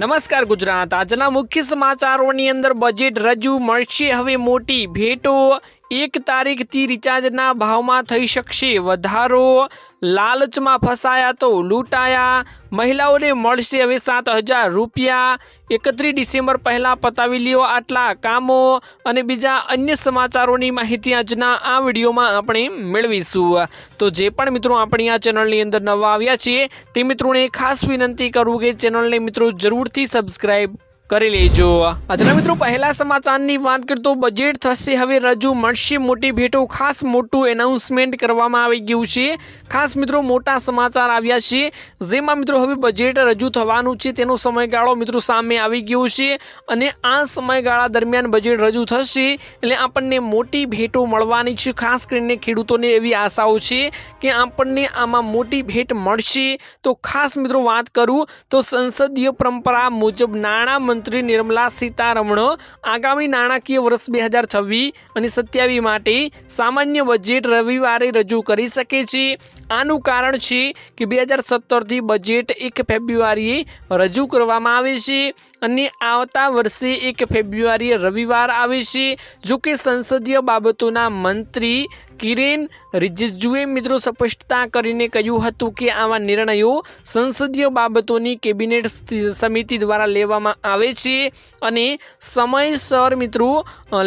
નમસ્કાર ગુજરાત. આજના મુખ્ય સમાચારોની અંદર બજેટ રજૂ મળશે. હવે મોટી ભેટો એક તારીખથી રિચાર્જના ભાવમાં થઈ શકશે. વધારો લાલચમાં ફસાયા તો લૂંટાયા. મહિલાઓને મળશે હવે સાત હજાર રૂપિયા. એકત્રીસ ડિસેમ્બર પહેલાં પતાવી લ્યો આટલા કામો અને બીજા અન્ય સમાચારોની માહિતી આજના આ વિડીયોમાં આપણે મેળવીશું. તો જે પણ મિત્રો આપણી આ ચેનલની અંદર નવા આવ્યા છીએ તે મિત્રોને ખાસ વિનંતી કરું કે ચેનલને મિત્રો જરૂરથી સબસ્ક્રાઈબ કરી લેજો. આજના મિત્રો, પહેલા સમાચારની વાત કરતો બજેટ થશે. હવે રજૂ મળશે મોટી ભેટો. ખાસ મોટું એનાઉન્સમેન્ટ કરવામાં આવી ગયું છે. ખાસ મિત્રો, મોટા સમાચાર આવ્યા છે. જેમાં મિત્રો, હવે બજેટ રજૂ થવાનું છે. તેનો સમયગાળો મિત્રો સામે આવી ગયો છે અને આ સમયગાળા દરમિયાન બજેટ રજૂ થશે એટલે આપણને મોટી ભેટો મળવાની છે. ખાસ કરીને ખેડૂતોને એવી આશાઓ છે કે આપણને આમાં મોટી ભેટ મળશે. તો ખાસ મિત્રો, વાત કરું તો સંસદીય પરંપરા મુજબ નાણાં મંત્રી નિર્મલા સીતારમણ આગામી નાણાકીય વર્ષ બે હજાર છવ્વીસ અને સત્યાવીસ માટે સામાન્ય બજેટ રવિવારે રજૂ કરી શકે છે. આનું કારણ છે કે બે હજાર સત્તરથી બજેટ એક ફેબ્રુઆરીએ રજૂ કરવામાં આવે છે અને આવતા વર્ષે એક ફેબ્રુઆરીએ રવિવાર આવે છે. જો કે સંસદીય બાબતોના મંત્રી કિરેન રિજિજુએ મિત્રો સ્પષ્ટતા કરીને કહ્યું હતું કે આવા નિર્ણયો સંસદીય બાબતોની કેબિનેટ સમિતિ દ્વારા લેવામાં આવે છે અને સમયસર મિત્રો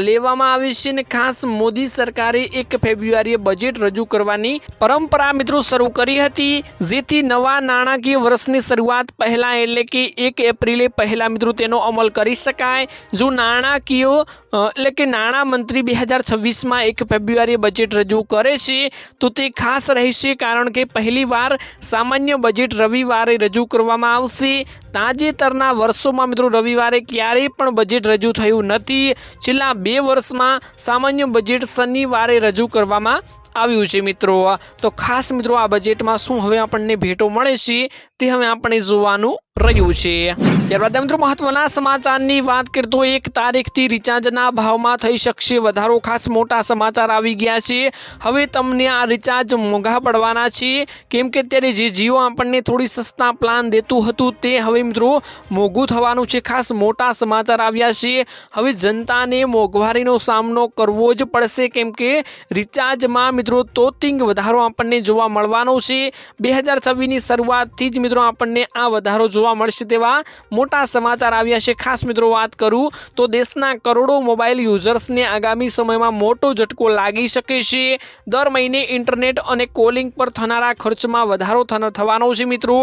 લેવામાં આવે છે અને ખાસ મોદી સરકારે એક ફેબ્રુઆરીએ બજેટ રજૂ કરવાની પરંપરા મિત્રો શરૂ કરી હતી, જેથી નવા નાણાકીય વર્ષની શરૂઆત પહેલાં એટલે કે એક એપ્રિલે પહેલાં મિત્રો તેનો અમલ કરી શકાય. જો નાણાકીય એટલે કે નાણામંત્રી બે હજાર છવ્વીસમાં એક ફેબ્રુઆરીએ બજેટ રજૂ કરે છે, તો તે ખાસ રહેશે કારણ કે પહેલીવાર સામાન્ય બજેટ રવિવારે રજૂ કરવામાં આવશે. તાજેતરના વર્ષોમાં મિત્રો રવિવારે ક્યારેય પણ બજેટ રજૂ થયું નથી. છેલ્લા બે વર્ષમાં સામાન્ય બજેટ શનિવારે રજૂ કરવામાં આવ્યું છે મિત્રો. તો ખાસ મિત્રો આ બજેટમાં શું હવે આપણને ભેટો મળે છે તે હવે આપણે જોવાનું રહ્યું છે. ત્યારબાદ મિત્રો મહત્વના સમાચારની વાત કરતો એક તારીખથી રિચાર્જના ભાવમાં થઈ શકશે વધારો. ખાસ મોટા સમાચાર આવી ગયા છે. હવે તમને આ રિચાર્જ મોંઘા પડવાના છે. કેમ કે અત્યારે જે જીઓ આપણને થોડી સસ્તા પ્લાન દેતું હતું તે હવે મિત્રો મોંઘું થવાનું છે. ખાસ મોટા સમાચાર આવ્યા છે. હવે જનતાને મોંઘવારીનો સામનો કરવો જ પડશે. કેમ કે રિચાર્જમાં મિત્રો તોતિંગ વધારો આપણને જોવા મળવાનો છે. બે હજાર છવ્વીસની શરૂઆતથી જ મિત્રો આપણને આ વધારો જોવા મળશે તેવા મોટા સમાચાર આવ્યા છે. ખાસ મિત્રો વાત કરું તો દેશના કરોડો મોબાઈલ યુઝર્સને આગામી સમયમાં મોટો ઝટકો લાગી શકે છે. દર મહિને ઇન્ટરનેટ અને કોલિંગ પર થનારા ખર્ચમાં વધારો થવાનો છે મિત્રો.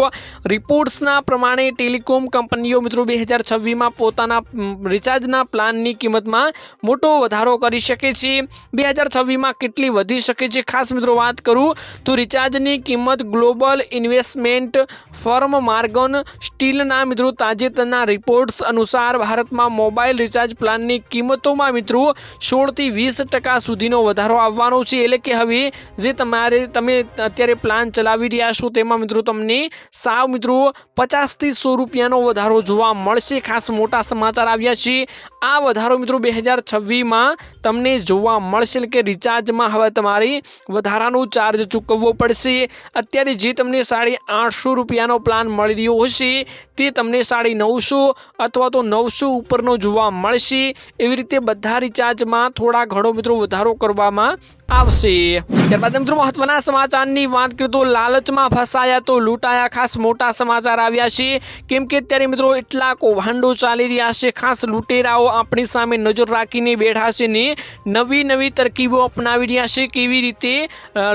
રિપોર્ટ્સના પ્રમાણે ટેલિકોમ કંપનીઓ મિત્રો બે હજાર છવ્વીસમાં પોતાના રિચાર્જના પ્લાનની કિંમતમાં મોટો વધારો કરી શકે છે. બે હજાર છવ્વીસમાં કેટલી વધી શકે છે? ખાસ મિત્રો વાત કરું તો રિચાર્જની કિંમત ગ્લોબલ ઇન્વેસ્ટમેન્ટ ફર્મ માર્ગન સ્ટીલના મિત્રો, તાજેતરના રિપોર્ટ્સ અનુસાર ભારતમાં મોબાઈલ રિચાર્જ પ્લાનની કિંમતોમાં મિત્રો સોળથી વીસ ટકા સુધીનો વધારો આવવાનો છે. એટલે કે હવે જે તમારે, તમે અત્યારે પ્લાન ચલાવી રહ્યા છો તેમાં મિત્રો તમને સાવ મિત્રો પચાસથી સો રૂપિયાનો વધારો જોવા મળશે. ખાસ મોટા સમાચાર આવ્યા છે. આ વધારો મિત્રો બે હજાર છવ્વીસમાં તમને જોવા મળશે. કે રિચાર્જમાં હવે તમારે વધારાનો ચાર્જ ચૂકવવો પડશે. અત્યારે જે તમને સાડી આઠસો રૂપિયાનો પ્લાન મળી રહ્યો હશે તે તમને સાડી નવસો અથવા તો નવસો ઉપરનો જોવા મળશે. એવી રીતે બધા રિચાર્જમાં થોડા ઘણો મિત્રો વધારો કરવામાં આવશે. ત્યારબાદ મિત્રો મહત્વના સમાચારની વાત કરીએ તો લાલચમાં ફસાયા તો લૂંટાયા ખાસ મોટા સમાચાર આવ્યા છે. કેમ કે અત્યારે મિત્રો એટલા કૌભાંડો ચાલી રહ્યા છે. ખાસ લૂંટેરાઓ આપણી સામે નજર રાખીને બેઠા છે ને નવી નવી તરકીબો અપનાવી રહ્યા છે. કેવી રીતે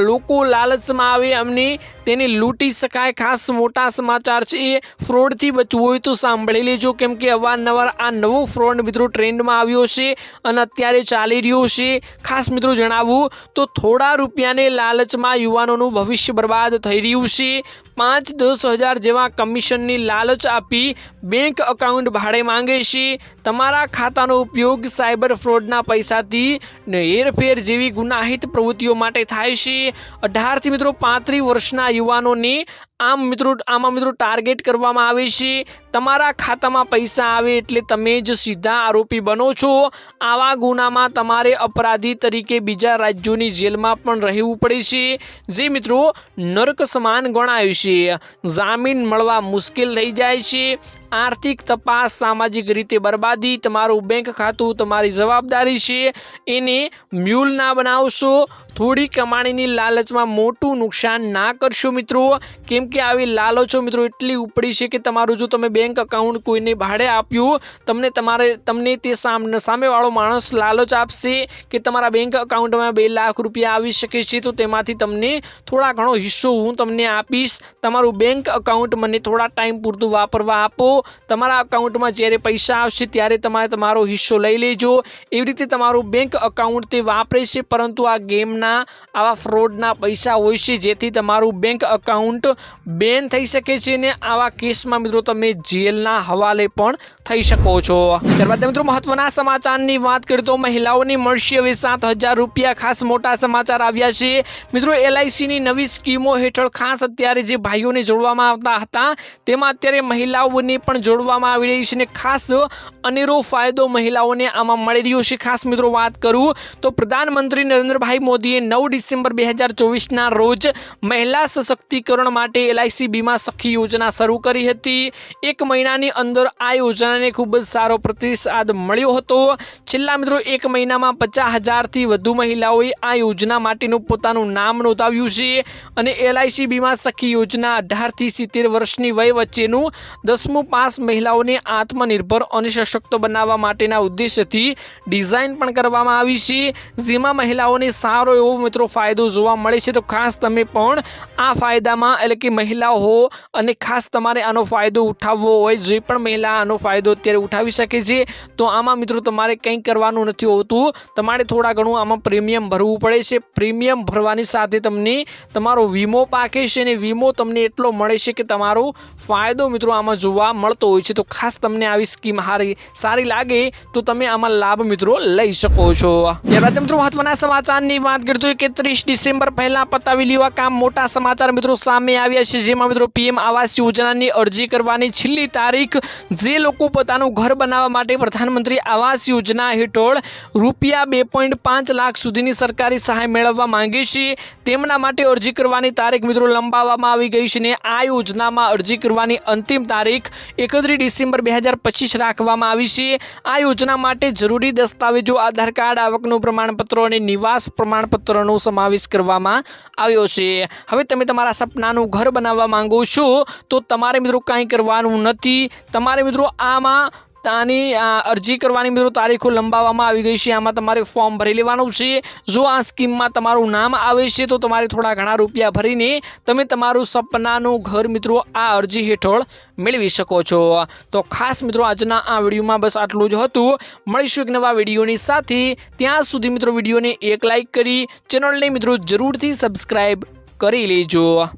લોકો લાલચમાં આવે અમને તેને લૂંટી શકાય ખાસ મોટા સમાચાર છે. એ ફ્રોડથી બચવું હોય તો સાંભળી લેજો. કેમ કે અવારનવાર આ નવો ફ્રોડ મિત્રો ટ્રેન્ડમાં આવ્યો છે અને અત્યારે ચાલી રહ્યો છે. ખાસ મિત્રો જણાવું તો થોડા રૂપિયાને લાલચમાં યુવાનોનું ભવિષ્ય બરબાદ થઈ રહ્યું છે. પાંચ દસ હજાર જેવા કમિશનની લાલચ આપી બેંક એકાઉન્ટ ભાડે માંગે છે. તમારા ખાતાનો ઉપયોગ સાયબર ફ્રોડના પૈસાથી હેરફેર જેવી ગુનાહિત પ્રવૃત્તિઓ માટે થાય છે. અઢારથી મિત્રો પાંત્રીસ વર્ષના યુવાનોને આમ મિત્રો આમાં મિત્રો ટાર્ગેટ કરવામાં આવે છે. તમારા ખાતામાં પૈસા આવે એટલે તમે જ સીધા આરોપી બનો છો. આવા ગુનામાં તમારે અપરાધી તરીકે બીજા રાજ્યોની જેલમાં પણ રહેવું પડે છે. જે મિત્રો નર્ક સમાન ગણાય છે. જામીન મળવા મુશ્કેલ થઈ જાય છે. આર્થિક તપાસ સામાજિક રીતે બરબાદી, તમારું બેંક ખાતું તમારી જવાબદારી છે, એને મ્યુલ ના બનાવશો. થોડી કમાણીની લાલચમાં મોટું નુકસાન ના કરશો મિત્રો. કેમ કે આવી લાલચો મિત્રો એટલી ઉપડી છે કે તમારું જો તમે બેંક અકાઉન્ટ કોઈને ભાડે આપ્યું, તમને તમારે, તમને તે સામ, સામેવાળો માણસ લાલચ આપશે કે તમારા બેંક અકાઉન્ટમાં બે લાખ રૂપિયા આવી શકે છે, તો તેમાંથી તમને થોડા ઘણો હિસ્સો હું તમને આપીશ. તમારું બેંક અકાઉન્ટ મને થોડા ટાઈમ પૂરતું વાપરવા આપો. તમારા અકાઉન્ટમાં જ્યારે પૈસા આવશે ત્યારે તમારે તમારો હિસ્સો લઈ લેજો. એવી રીતે તમારું બેંક અકાઉન્ટ તે વાપરે છે પરંતુ આ ગેમના, આવા ફ્રોડના પૈસા હોય છે, જેથી તમારું બેંક અકાઉન્ટ બેન થઈ શકે છે ને આવા કેસમાં મિત્રો તમે જેલના હવાલે પણ થઈ શકો છો. ત્યારબાદ મિત્રો મહત્વના સમાચારની વાત કરીએ તો મહિલાઓની મળશે હવે સાત હજાર રૂપિયા ખાસ મોટા સમાચાર આવ્યા છે. મિત્રો એલઆઈસીની નવી સ્કીમો હેઠળ ખાસ અત્યારે જે ભાઈઓને જોડવામાં આવતા હતા, તેમાં અત્યારે મહિલાઓને પણ જોડવામાં આવી રહી છે ને ખાસ અનેરો ફાયદો મહિલાઓને આમાં મળી રહ્યો છે. ખાસ મિત્રો વાત કરું તો પ્રધાનમંત્રી નરેન્દ્રભાઈ મોદીએ નવ ડિસેમ્બર બે હજાર ચોવીસના રોજ મહિલા સશક્તિકરણ માટે એલઆઈસી બીમા સખી યોજના શરૂ કરી હતી. એક મહિનાની અંદર આ યોજનાને ખૂબ જ સારો પ્રતિસાદ મળ્યો હતો. છેલ્લા મિત્રો એક મહિનામાં પચાસ હજારથી વધુ મહિલાઓએ આ યોજના માટેનું પોતાનું નામ નોંધાવ્યું છે અને એલઆઈસી બીમા સખી યોજના અઢારથી સિત્તેર વર્ષની વય વચ્ચેનું દસમું પાસ મહિલાઓને આત્મનિર્ભર અને સશક્ત બનાવવા માટેના ઉદ્દેશ્યથી ડિઝાઇન પણ કરવામાં આવી છે. જેમાં મહિલાઓને સારો એવો મિત્રો ફાયદો જોવા મળે છે. તો ખાસ તમે પણ આ ફાયદામાં, એટલે કે મહિલાઓ હો અને ખાસ તમારે આનો ફાયદો ઉઠાવવો હોય, જે પણ મહિલા આનો ફાયદો અત્યારે ઉઠાવી શકે છે, તો આમાં મિત્રો તમારે કંઈ કરવાનું નથી હોતું. તમારે થોડા ઘણું આમાં પ્રીમિયમ ભરવું પડે છે. પ્રીમિયમ ભરવાની સાથે તમને તમારો વીમો પાકે છે અને વીમો તમને એટલો મળે છે કે તમારો ફાયદો મિત્રો આમાં જોવા મળતો હોય છે, તો ખાસ તમને આવી સ્કીમ હારી સારી લાગે, તો તમે આમાં લાભ મિત્રો લઈ શકો છો. ત્યારબાદ મિત્રો મહત્વના સમાચારની વાત કરતો કે ત્રીસ ડિસેમ્બર પહેલા પતાવી લેવા કામ મોટા સમાચાર મિત્રો સામે આવ્યા છે, જેમાં મિત્રો પીએમ આવાસ યોજનાની અરજી કરવાની છેલ્લી તારીખ, જે લોકો પોતાનું ઘર બનાવવા માટે પ્રધાનમંત્રી આવાસ યોજના હેઠળ રૂપિયા બે પોઈન્ટ પાંચ લાખ સુધીની સરકારી સહાય મેળવવા માંગે છે. તેમના માટે અરજી કરવાની તારીખ મિત્રો લંબાવવામાં આવી ગઈ છે ને આ યોજનામાં અરજી કરવાની અંતિમ તારીખ એકત્રીસ ડિસેમ્બર બે હજાર પચીસ રાખવામાં આવી છે. આ યોજના માટે જરૂરી દસ્તાવેજો, આધાર કાર્ડ, આવકનું પ્રમાણપત્ર અને નિવાસ પ્રમાણપત્રનો સમાવેશ કરવામાં આવ્યો છે. હવે તમે તમારા સપનાનું ઘર બનાવવા માંગો છો, તો તમારે મિત્રો કાંઈ કરવાનું નથી. તમારે મિત્રો આમાં આની અરજી કરવાની મિત્રો તારીખો લંબાવવામાં આવી ગઈ છે. આમાં તમારે ફોર્મ ભરી લેવાનું છે. જો આ સ્કીમમાં તમારું નામ આવે છે, તો તમારે થોડા ઘણા રૂપિયા ભરીને તમે તમારું સપનાનું ઘર મિત્રો આ અરજી હેઠળ મેળવી શકો છો. તો ખાસ મિત્રો આજના આ વિડીયોમાં બસ આટલું જ હતું. મળીશું એક નવા વિડીયોની સાથે. ત્યાં સુધી મિત્રો વિડીયોને એક લાઈક કરી, ચેનલને મિત્રો જરૂરથી સબસ્ક્રાઈબ કરી લેજો.